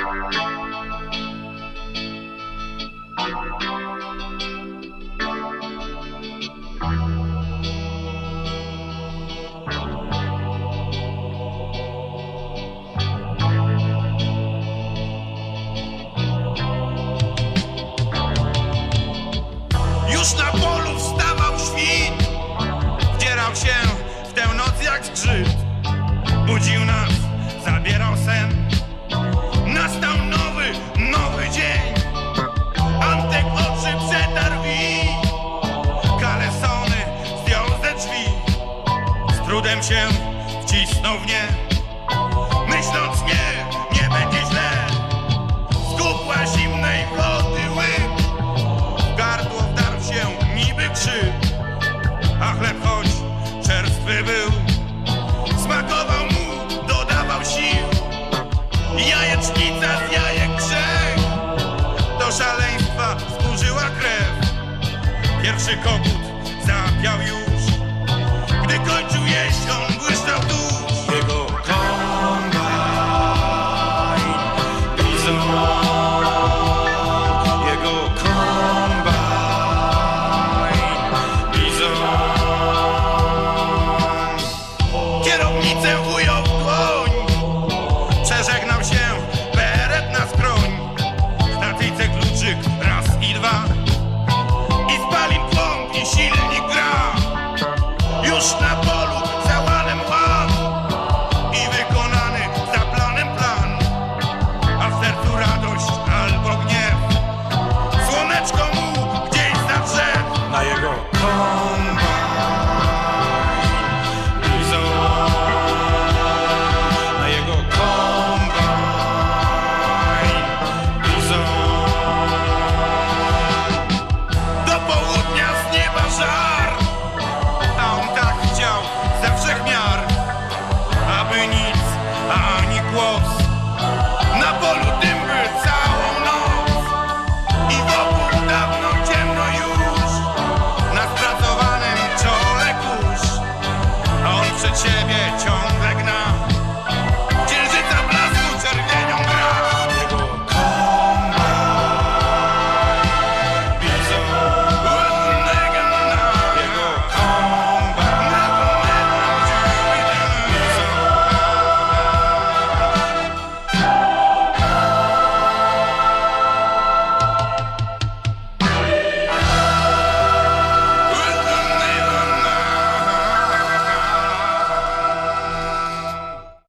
Yeah, yeah, yeah. Się wcisnął w nie. Myśląc nie, nie będzie źle. Skupła zimnej wody łyk W gardło wdarł się niby krzyk. A chleb choć czerstwy był. Smakował mu, dodawał sił. Jajecznica z jajek grzech. Do szaleństwa służyła krew. Pierwszy kogut zapiał już Kierownicę ujął w dłoń. Przeżegnał się. Beret na skroń. Stacyjce kluczyk raz i dwa. I spalin plomb i silnik gra. Już na walls.